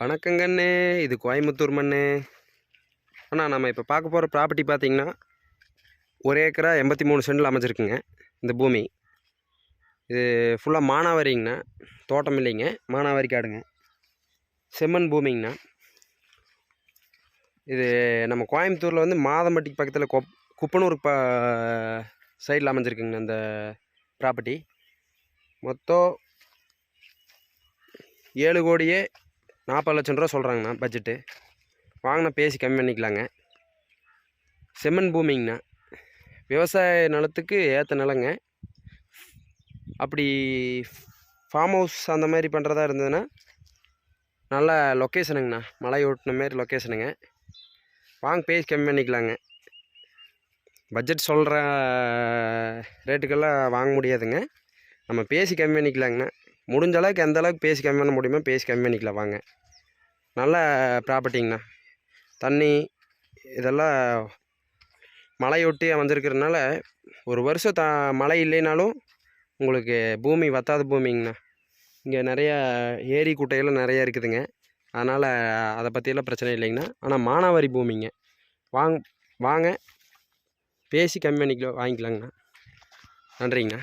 வணக்கங்கண்ணே இது கோயம்புத்தூர் மண்ணு. அண்ணா நம்ம இப்போ பார்க்க போகிற ப்ராப்பர்ட்டி பார்த்தீங்கன்னா ஒரு ஏக்கரா எண்பத்தி மூணு சென்டில் அமைஞ்சிருக்குங்க இந்த பூமி. இது ஃபுல்லாக மானாவாரிங்கண்ணா. தோட்டம் இல்லைங்க. மானாவாரி காடுங்க. செம்மண் பூமிங்கண்ணா. இது நம்ம கோயம்புத்தூரில் வந்து மாதம்பட்டிக்கு பக்கத்தில் கொப் குப்பனூர் ப சைடில் அமைஞ்சிருக்குங்கண்ணா இந்த ப்ராப்பர்ட்டி மொத்தம் ஏழு கோடியே நாற்பது லட்சம் ரூபா சொல்கிறாங்கண்ணா பட்ஜெட்டு வாங்கினா பேசி கம்மி பண்ணிக்கலாங்க. செம்மண் பூமிங்கண்ணா. விவசாய நிலத்துக்கு ஏற்ற நிலங்க. அப்படி ஃபார்ம் ஹவுஸ் அந்த மாதிரி பண்ணுறதா இருந்ததுன்னா நல்ல லொக்கேஷனுங்கண்ணா மலை ஓட்டின மாரி லொக்கேஷனுங்க வாங்க பேசி கம்மி பண்ணிக்கலாங்க. பட்ஜெட் சொல்கிற ரேட்டுக்கெல்லாம் வாங்க முடியாதுங்க. நம்ம பேசி கம்மி பண்ணிக்கலாங்கண்ணா. முடிஞ்ச அளவுக்கு எந்த அளவுக்கு பேசி கம்மி பண்ண முடியுமோ பேசி கம்மி பண்ணிக்கலாம் வாங்க. நல்ல ப்ராப்பர்ட்டிங்கண்ணா தண்ணி இதெல்லாம் மழையொட்டி வந்திருக்கிறதுனால ஒரு வருஷம் த மழை இல்லைனாலும் உங்களுக்கு பூமி வத்தாத பூமிங்கண்ணா. இங்கே நிறையா ஏரி குட்டையெல்லாம் நிறையா இருக்குதுங்க. அதனால் அதை பற்றியெல்லாம் பிரச்சனை இல்லைங்கண்ணா. ஆனால் மானாவாரி பூமிங்க. வாங் வாங்க. பேசி கம்மி பண்ணிக்கலாம் வாங்கிக்கலாங்கண்ணா. நன்றிங்கண்ணா.